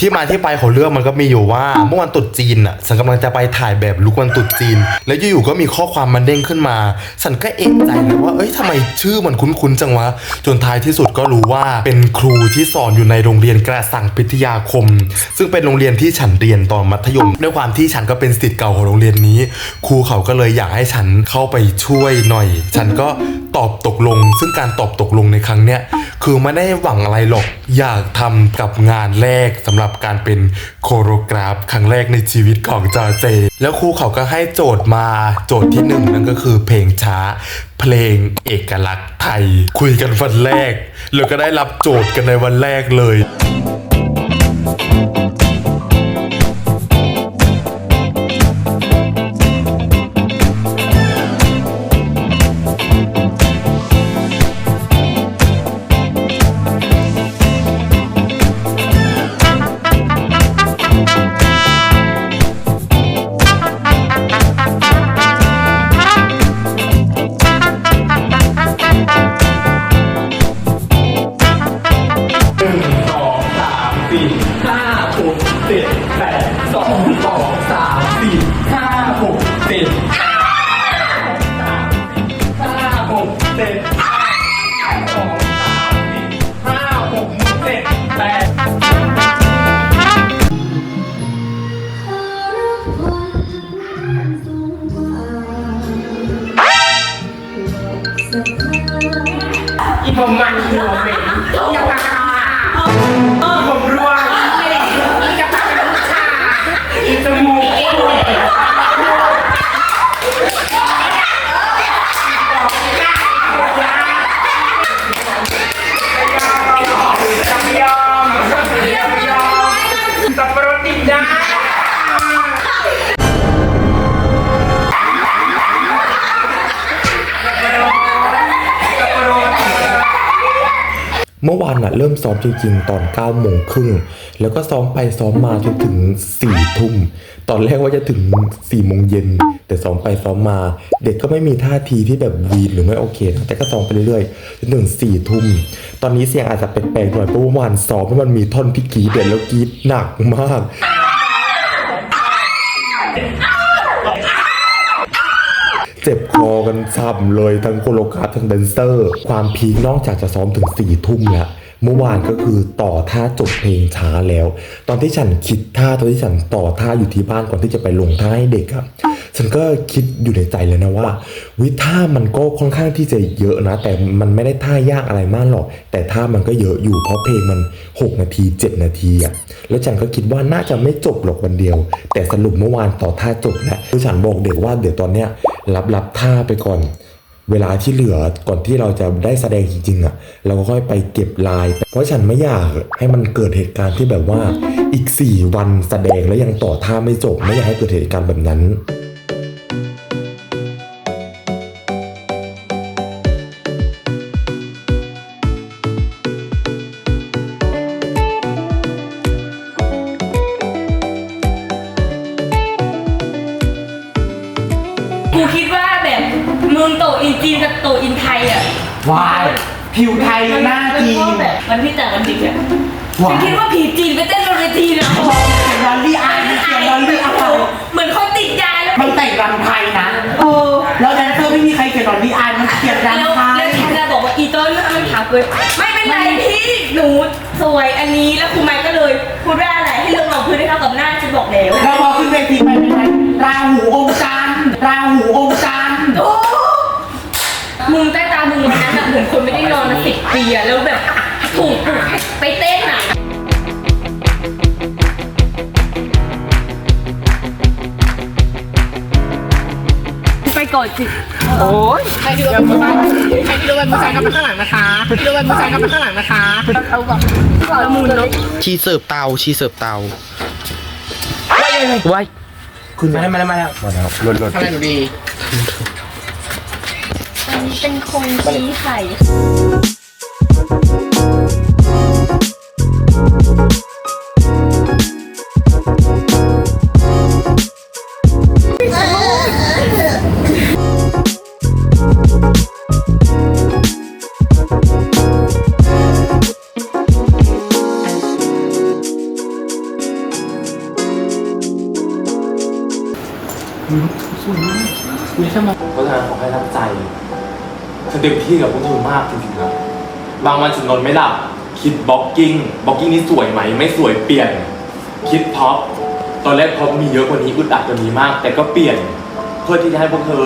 ที่มาที่ไปของเรื่องมันก็มีอยู่ว่าเมื่อวันตรุษจีนอะฉันกำลังจะไปถ่ายแบบลุกวันตรุษจีน แล้วอยู่ๆก็มีข้อความมันเด้งขึ้นมา ฉันก็เอะใจเลยว่าเอ้ยทำไมชื่อมันคุ้นๆจังวะ จนท้ายที่สุดก็รู้ว่าเป็นครูที่สอนอยู่ในโรงเรียนกระสังพิทยาคม ซึ่งเป็นโรงเรียนที่ฉันเรียนตอนมัธยม ด้วยความที่ฉันก็เป็นศิษย์เก่าของโรงเรียนนี้ ครูเขาก็เลยอยากให้ฉันเข้าไปช่วยหน่อย ฉันก็ตอบตกลง ซึ่งการตอบตกลงในครั้งเนี้ยคือไม่ได้หวังอะไรหรอกอยากทำกับงานแรกสำหรับการเป็นโคโรกราฟ ครั้งแรกในชีวิตของจอเจ แล้วครูเขาก็ให้โจทย์มาโจทย์ที่หนึ่งนั่นก็คือเพลงช้า เพลงเอกลักษณ์ไทย คุยกันวันแรก แล้วก็ได้รับโจทย์กันในวันแรกเลย เริ่มซ้อมจริงๆ ตอน9ก้าโมงครึ่งแล้วก็ซ้อมไปซ้อมมาจนถึง4ี่ทุ่มตอนแรกว่าจะถึง4ี่โมงเย็นแต่ซ้อมไปซ้อมมา เด็กก็ไม่มีท่าทีที่แบบวีนหรือไม่โอเคนะแต่ก็ซ้อมไปเรื่อยๆจนถึง4ี่ทุ่มตอนนี้เสียงอาจจะแปลกๆหน่อยเพราะว่าวานซ้อมมันมีท่อนที่กีดเด็ดแล้วกีดหนักมากเจ็บคอกันซ้ำเลยทั้งโคโลกราฟทั้งแดนเซอร์ ความพีคนอกจากจะซ้อมถึง4ี่ทุ่มแล้ว เมื่อวานก็คือต่อท่าจบเพลงช้าแล้ว ตอนที่ฉันคิดท่าตอนที่ฉันต่อท่าอยู่ที่บ้านก่อนที่จะไปลงท่าให้เด็กอะฉันก็คิดอยู่ในใจเลยนะว่า วิท่ามันก็ค่อนข้างที่จะเยอะนะ แต่มันไม่ได้ท่ายากอะไรมากหรอก แต่ท่ามันก็เยอะอยู่เพราะเพลงมัน 6 นาที 7 นาทีอะแล้วฉันก็คิดว่าน่าจะไม่จบหรอกวันเดียว แต่สรุปเมื่อวานต่อท่าจบแล้วคือฉันบอกเด็กว่าเดี๋ยวตอนเนี้ยรับรับท่าไปก่อน เวลาที่เหลือก่อนที่เราจะได้แสดงจริงๆอะ เราก็ค่อยไปเก็บลาย เพราะฉันไม่อยากให้มันเกิดเหตุการณ์ที่แบบว่าอีก 4 วันแสดงแล้วยังต่อท่าไม่จบ ไม่อยากให้เกิดเหตุการณ์แบบนั้น ผิวไทยหน้าจีมันนก็แบบมันพี่แต่กันดิกอะว้าวฉันคิดว่าผีจีนไปเต้นบนเวทีนะเสียงดอลลี่อายเสียงดอลลี่อายเหมือนคนติดยาแล้วมันแต่งรำไทยนะโอ้แล้วแดนเซอร์ไม่มีใครเขียนดอลลี่อายมันเขียนแล้วรำไทแล้วยฉันจะบอกว่าอีต้นมันถามเกินไม่เป็นไรพี่หนูสวยอันนี้แล้วครูไมค์ก็เลยพูดว่าอะไรให้เลือกรองพื้นให้เข้ากับหน้าฉันบอกแล้วแล้วพอขึ้นเวทีไปเป็นไงราหูองค์จันทร์ราหูองค์จันทร์โอ้ มึงใต้ตามึงวันนั้นแบบเหมือนคนไม่ได้นอนมาสิบปีอะแล้วแบบถูกปลุกให้ไปเต้นอะไปก่อนสิใครที่โดนมือซ้ายใครที่โดนมือซ้ายก็ไปข้างหลังนะคะใครที่โดนมือซ้ายก็ไปข้างหลังนะคะละมุนเนาะชีเสิร์ฟเตาชีเสิร์ฟเตาไว้คุณมาแล้วมาแล้วมาแล้วมาแล้วลดลดทำอะไรหนูดีอันนี้ เป็นคนขี้ไข่มีระฉะนขอให้รับใจ เต็มที่กับพวกเธอมากจริงๆนะบางวันฉันนอนไม่หลับ คิดบล็อกกิ้งบล็อกกิ้งนี่สวยไหม ไม่สวยเปลี่ยน คิดพ็อปตอนแรกพ็อปมีเยอะกว่านี้อึดอัดกว่านี้มาก แต่ก็เปลี่ยน เพื่อที่จะให้พวกเธอ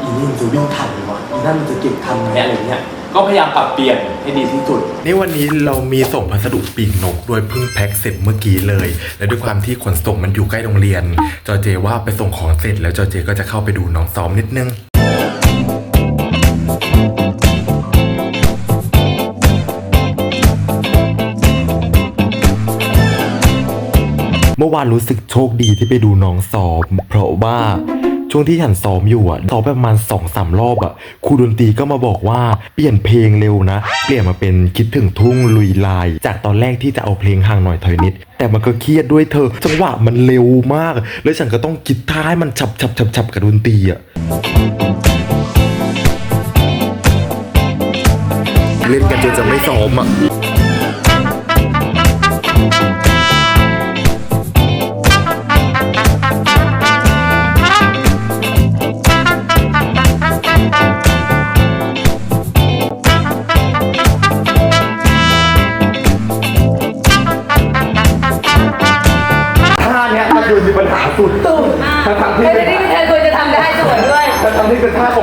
อีนี่มันจะวิ่งทันหรือวะอีนั่นมันจะเก็บทันไหมอะไรเงี้ยก็พยายามปรับเปลี่ยนให้ดีที่สุด นี่วันนี้เรามีส่งพัสดุปีกนกโดยเพิ่งแพ็คเสร็จเมื่อกี้เลย และด้วยความที่ขนส่งมันอยู่ใกล้โรงเรียน จอเจว่าไปส่งของเสร็จแล้วจอเจก็จะเข้าไปดูน้องซ้อมนิดนึง เมื่อวานรู้สึกโชคดีที่ไปดูน้องซ้อมเพราะว่าช่วงที่ฉันซ้อมอยู่อะซ้อมประมาณสองสามรอบอะครูดนตรีก็มาบอกว่าเปลี่ยนเพลงเร็วนะ เปลี่ยนมาเป็นคิดถึงทุ่งลุยลาย จากตอนแรกที่จะเอาเพลงห่างหน่อยถอยนิด แต่มันก็เครียดด้วยเธอ จังหวะมันเร็วมาก แล้วฉันก็ต้องคิดท่าให้มันฉับฉับฉับฉับกับดนตรีอะเล่นกันจนจะไม่ซ้อมอะ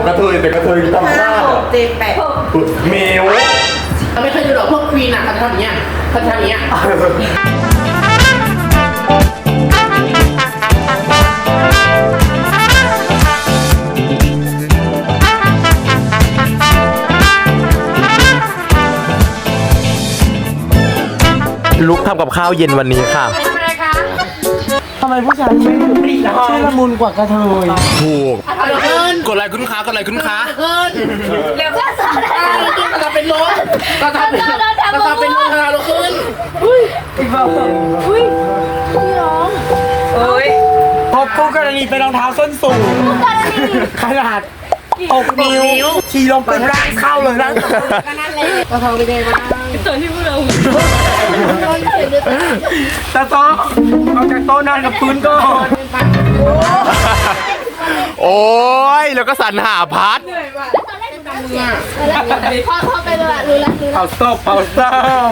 กระเทยแต่กระเทยทำท่าหกเจ็ดแปดเมวเราไม่เคยดูหรอกพวกควีนอะเขาจะทำอย่างเงี้ยเขาจะทำอย่างเงี้ยลุกทำกับข้าวเย็นวันนี้ค่ะ ทำไมผู้ชายไม่ชื่อละมุนกว่ากระเทย ถูก เอาเลย ขึ้นกดไลค์คุณค้ากดไลค์คุณค้าขึ้นเร็วก็สอนก็จะเป็นรถก็จะเป็นก็จะเป็นรถเราลุกขึ้นเฮ้ยพบคู่กรณีเป็นรองเท้าส้นสูงขนาดอกนิ้วขี่ลงเป็นร่างเข้าเลยร่างก็นั่นเลยก็ทองไปเลยนะตอนที่พวกเราตาโต๊ะเอาจากโต๊ะนอนกับพื้นก่อน โอ้ยแล้วก็สรรหาพัดพ่อเข้าไปเลยอะรู้แล้วรู้แล้วเผาศพเผาศพ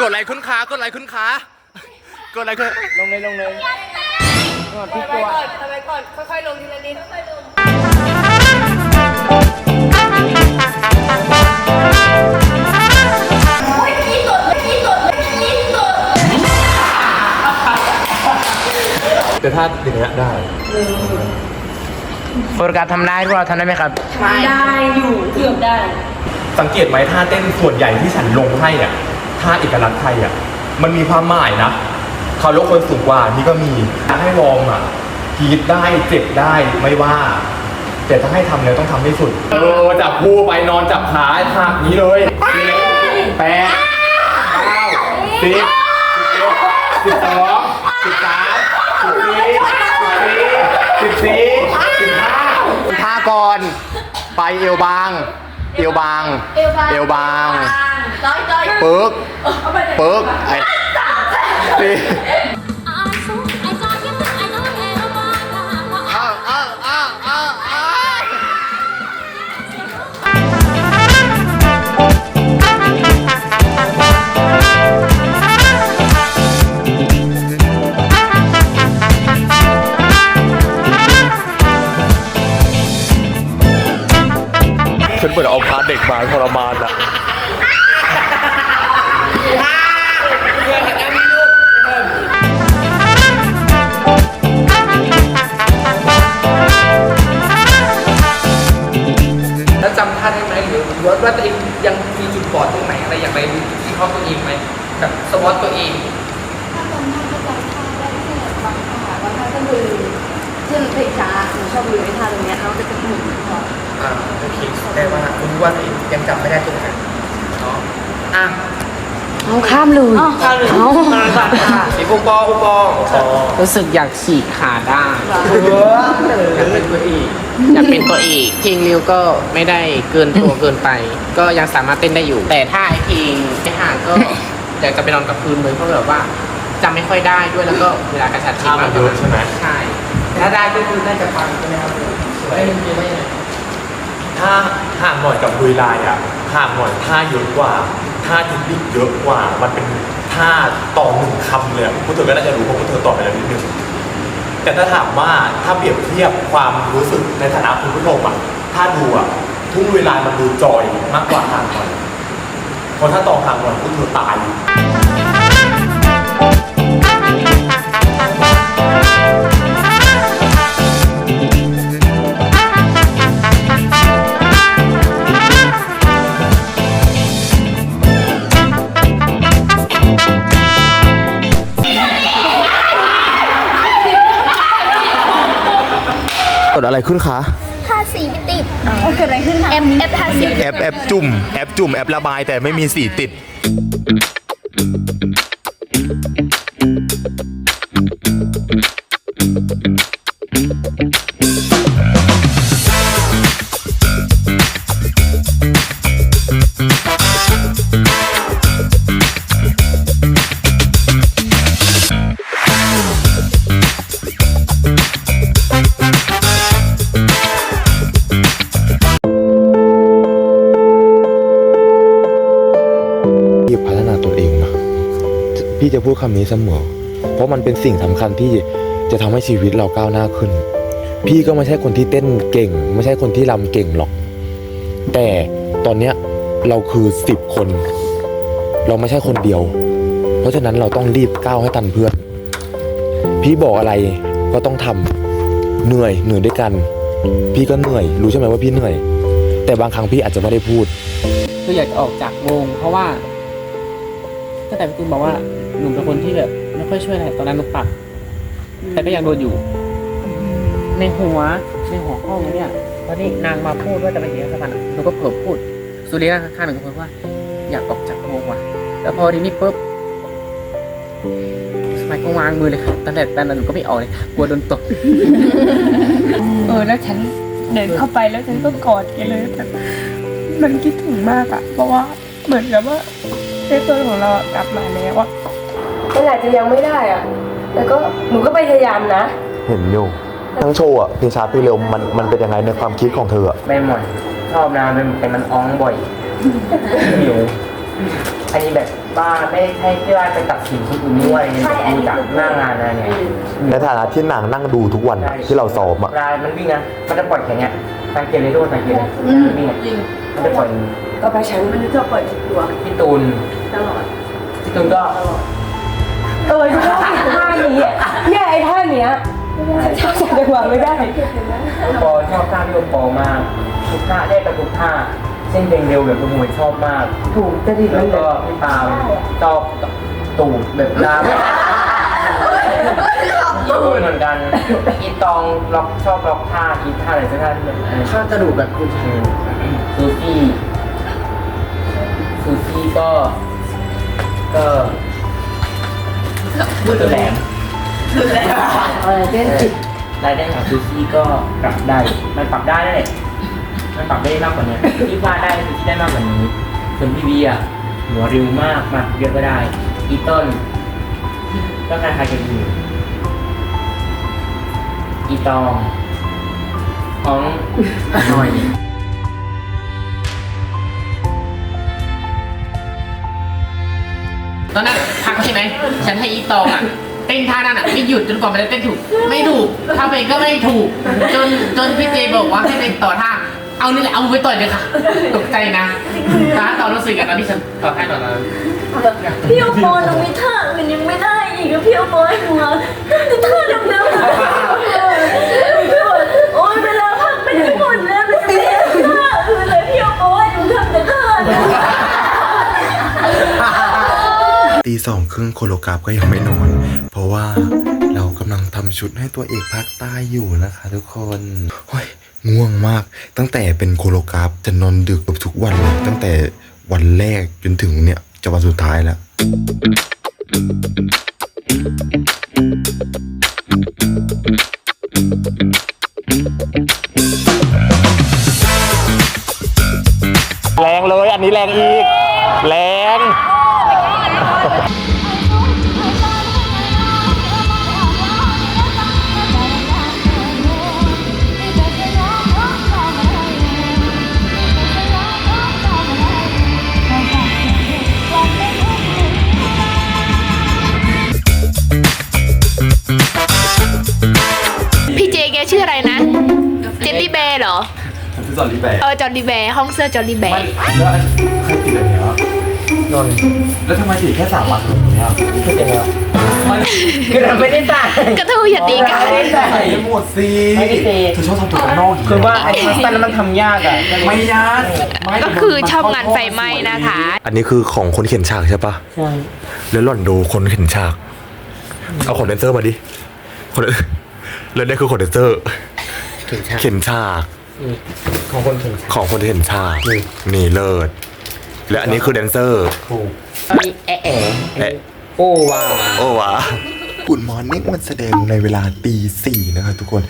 กดไลค์คุณค้ากดไลค์คุณค้ากดไลค์คุณลงเลยลงเลย ทำไมก่อนทำไมก่อนค่อยๆลงทีละนิด ได้โฟกัสทำได้พวกเราทำได้ไหมครับ ได้อยู่เกือบได้ สังเกตไหมท่าเต้นส่วนใหญ่ที่ฉันลงให้อะท่าเอกลักษณ์ไทยอะมันมีความหมายนะเขาลกคนสูงกว่านี่ก็มีถ้าให้วอร์มอะกรีดได้เจ็บได้ไม่ว่า แต่ถ้าให้ทำแล้วต้องทำให้สุดเออจับคู่ไปนอนจับขาหักนี้เลยแปดเก้าสิบสิบสองสิบสาม ไปเอวบางเอวบาง เอวบาง เอวบาง จอยจอยปึ๊ก ปึ๊กไอ้ สี่อ่าสู้ ฉันเปิดเอาพาร์ทเด็กมาทรมานอะแล้วจำท่าได้ไหมหรือว่าว่าตัวเองยังมีจุดบอดตรงไหนอะไรอย่างไรที่เขาตัวเองไหมแบบสวอตตัวเอง ถ้าตอนนั้นก็จำท่าได้แค่บางท่าบางท่าก็ลืม เช่นเพลงช้าหนูชอบลืมไอ้ท่าตรงเนี้ยเอาไปจะหมุนก่อนอ่าโอเคแต่ว่ารู้ว่าตัวเองยังจำไม่ได้ตรงไหนเนาะอะเอาข้ามเลยเอาสีอุปออุปอรู้สึกอยากฉีกขาได้อยากเป็นตัวเองอยากเป็นตัวเอกเพลงเร็วก็ไม่ได้เกินตัวเกินไป ก็ยังสามารถเต้นได้อยู่ แต่ถ้าไอเพลงไม่ห่างก็อยากจะไปนอนกับพื้นเลยเพราะแบบว่าจำไม่ค่อยได้ด้วยแล้วก็เวลากระชัดชิดมากท่ามันเยอะใช่ไหมใช่ ถ้าได้ก็คือน่าจะฟังใช่ไหมครับสวยไม่ไม่ถ้าห่างหน่อยกับลุยลายอะห่างหน่อยท่าเยอะกว่าท่าเทคนิคเยอะกว่า มันเป็นท่าต่อหนึ่งคำเลยอะพวกเธอก็น่าจะรู้เพราะพวกเธอตอบไปแล้วนิดนึงแต่ถ้าถามว่าถ้าเปรียบเทียบความรู้สึกในฐานะคุณผู้ชมอะถ้าดูอะทุ่งลุยลามันดูจอยมากกว่าห่างหน่อยเพราะถ้าต่อห่างหน่อยพวกเธอตาย ดอะไรขึ้นคะทาสีไม่ติดเกิดอะไรขึ้นคะแอปแอปทาสีแอปแอปจุ่มแอปจุ่มแอประบายแต่ไม่มีสีติด คำนี้เสมอ เพราะมันเป็นสิ่งสำคัญที่จะทำให้ชีวิตเราก้าวหน้าขึ้น พี่ก็ไม่ใช่คนที่เต้นเก่ง ไม่ใช่คนที่รำเก่งหรอก แต่ตอนเนี้ยเราคือสิบคน เราไม่ใช่คนเดียว เพราะฉะนั้นเราต้องรีบก้าวให้ทันเพื่อน พี่บอกอะไรก็ต้องทำเหนื่อยเหนื่อยด้วยกัน พี่ก็เหนื่อย รู้ใช่ไหมว่าพี่เหนื่อย แต่บางครั้งพี่อาจจะไม่ได้พูด คืออยากจะออกจากวง เพราะว่าตั้งแต่พี่ตูนบอกว่า หนูเป็นคนที่แบบไม่ค่อยช่วยอะไรตอนนั้นหนูปรับแต่ก็ยังโดนอยู่ ในหัวในหัวห้องเนี่ยตอนนี้นางมาพูดว่าจะไปเรียนสถาบันหนูก็เผลอพูด สุริยะข้างๆหนูก็พูดว่า อยากออกจากวงว่ะแล้วพอทีนี้ปุ๊บสมัยก็วางมือเลยค่ะตั้งแต่ตอนนั้นหนูก็ไม่ออกเลยค่ะกลัวโดนตบเออแล้วฉันเดินเข้าไปแล้วฉันก็กอดแกเลยแบบมันคิดถึงมากอะเพราะว่าเหมือนกับว่าเซฟโซนของเราอะกลับมาแล้วอะ มันอาจจะยังไม่ได้อะแต่ก็หนูก็พยายามนะ เห็นอยู่ทั้งโชว์อะเพลงช้าเพลงเร็วมันมันเป็นยังไงในความคิดของเธออะไม่หมดชอบนะเป็นเป็นมันอ้องบ่อยไม่รู้อันนี้แบบบ้าไม่ใช่ที่ว่าจะตัดสินคนอื่นด้วยดูจากหน้างานอะไรเนี่ยในฐานะที่นางนั่งดูทุกวันอะที่เราซ้อมอะเวลามันวิ่งนะมันจะปล่อยแข็งเงี้ยสังเกตเลยทุกคนสังเกตเลยมันวิ่งอะมันจะปล่อยก็ไปฉันมันจะปล่อยทุกตัวพี่ตูนตลอดพี่ตูนก็ เออชอบท่านี้อะเนี่ยไอ้ท่าเนี้ยชอบจังหวะไม่ได้ปอชอบท่าพี่โอปอมากทุกท่าได้แต่ทุกท่าเส้นเพลงเร็วแบบขโมยชอบมาก ถูกจะดีแล้วก็พี่ปาล์มชอบตูดแบบดามตูดเหมือนกันอีตองล็อกชอบล็อกท่าอีท่าอะไรสักท่าที่แบบท่ากระดูกแบบคุณซูซี่ซูซี่ก็ก็ ตัวแหลมอะไรเต้นจิตรายได้ของซูซี่ก็ปรับได้ มันปรับได้นั่นแหละมันปรับได้มากกว่านี้ที่พลาดได้คือที่ได้มากกว่านี้ส่วนพี่เบียร์หัวเร็วมากมากเยอะก็ได้ อีต้นก็คล้ายๆกันอยู่อีตองของหน่อยตอนนั้นพักใช่ ไหมฉันให้อีตองอะเต้นท่านั้นอะไม่หยุดจนกว่ามันจะเต้นถูก ไม่ถูกถ้าไปก็ไม่ถูก จนจนพี่เจบอกว่าให้ไปต่อท่า เอานี่แหละเอามือไปต่อยเลยค่ะ ตกใจนะตอนตอนรู้สึกกันตอนที่ฉันต่อท่าต่อนั้นพี่โอปอลมีท่าอื่นยังไม่ได้อีกอะพี่โอปอให้หนูอะแต่ท่าเดิมๆพี่บอกโอ๊ยเวลาพักไปทั้งหมดแล้วหนูไม่ได้ท่าอื่นเลยพี่โอปอให้หนูทำแต่ท่าเนี่ย ตีสองครึ่งโคโลกราฟก็ยังไม่นอน เพราะว่าเรากำลังทำชุดให้ตัวเอกภาคใต้อยู่นะคะทุกคนโอ้ยง่วงมาก ตั้งแต่เป็นโคโลกราฟจะนอนดึกแบบทุกวันเลยตั้งแต่วันแรกจนถึงเนี่ยจะวันสุดท้ายแล้วแรงเลยอันนี้แรงอีก แรง คือจอร์ลีแบร์เออ จอร์ดีแบร์ห้องเสื้อจอร์ดีแบร์แล้วอันใครติดอันเนี้ยนนท์แล้วทำไมติดแค่สามวันตรงนี้อะเข้าใจแล้วมันคือเราไม่ได้ใส่กระทู้อย่าตีกัน ไม่ได้ใส่ใส่หมดสิไม่ได้ตีเธอชอบทำตัวข้างนอกย่งคือเงี้ยว่าไอ้มัสตันมันทำยากอะไม่ยากไม่ก็คือชอบงานไฟไหม้นะคะ อันนี้คือของคนเขียนฉากใช่ปะใช่แล้วหล่อนดูคนเขียนฉาก เอาคนแดนเซอร์มาดิคน แล้วนี่คือคนแดนเซอร์ถึงฉากเขียนฉากของคนถึงฉากของคนที่เห็นฉากนี่เลิศและอันนี้คือแดนเซอร์ถูกมีแอะแอะแอะโอ้ว้าวโอ้วะกุดมอร์นิ่งวันแสดงในเวลาตีสี่นะครับทุกคน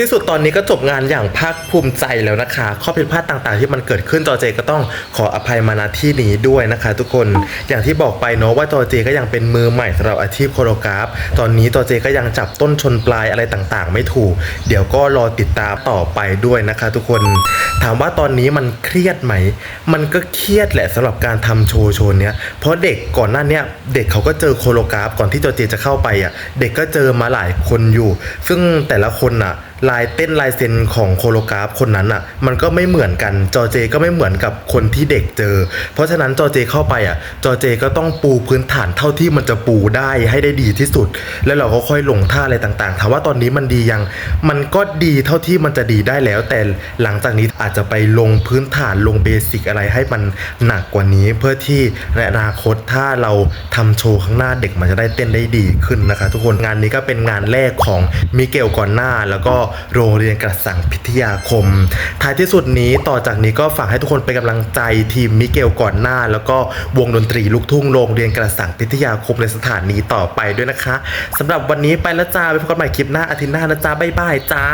ที่สุดตอนนี้ก็จบงานอย่างภาคภูมิใจแล้วนะคะ ข้อผิดพลาดต่างๆ ที่มันเกิดขึ้นจอเจก็ต้องขออภัยมาณที่นี้ด้วยนะคะ ทุกคนอย่างที่บอกไปเนาะว่าจอเจก็ยังเป็นมือใหม่สำหรับอาชีพโคโรกราฟ ตอนนี้จอเจก็ยังจับต้นชนปลายอะไรต่างๆ ไม่ถูก เดี๋ยวก็รอติดตามต่อไปด้วยนะคะ ทุกคน ถามว่าตอนนี้มันเครียดไหม มันก็เครียดแหละสำหรับการทำโชว์โชว์เนี้ยเพราะเด็กก่อนหน้าเนี้ยเด็กเขาก็เจอโคโรกราฟก่อนที่จอเจจะเข้าไปอะเด็กก็เจอมาหลายคนอยู่ ซึ่งแต่ละคนอะ ลายเต้นลายเซ็นของโคโลกราฟคนนั้นอะ มันก็ไม่เหมือนกันจอเจก็ไม่เหมือนกับคนที่เด็กเจอ เพราะฉะนั้นจอเจเข้าไปอะจอเจก็ต้องปูพื้นฐานเท่าที่มันจะปูได้ให้ได้ดีที่สุด แล้วเราก็ค่อยลงท่าอะไรต่างๆถามว่าตอนนี้มันดียัง มันก็ดีเท่าที่มันจะดีได้แล้ว แต่หลังจากนี้อาจจะไปลงพื้นฐานลงเบสิกอะไรให้มันหนักกว่านี้ เพื่อที่ในอนาคตถ้าเราทำโชว์ข้างหน้าเด็กมันจะได้เต้นได้ดีขึ้นนะคะ ทุกคนงานนี้ก็เป็นงานแรกของมิเกลก่อนหน้าแล้วก็โรงเรียนกระสังพิทยาคม ท้ายที่สุดนี้ต่อจากนี้ก็ฝากให้ทุกคนเป็นกำลังใจทีมมิเกลก่อนหน้า แล้วก็วงดนตรีลูกทุ่งโรงเรียนกระสังพิทยาคมในสถานีต่อไปด้วยนะคะสำหรับวันนี้ไปแล้วจ้าไปพบกันใหม่คลิปหน้าอาทิตย์หน้านะจ้าบ๊ายบายจ้า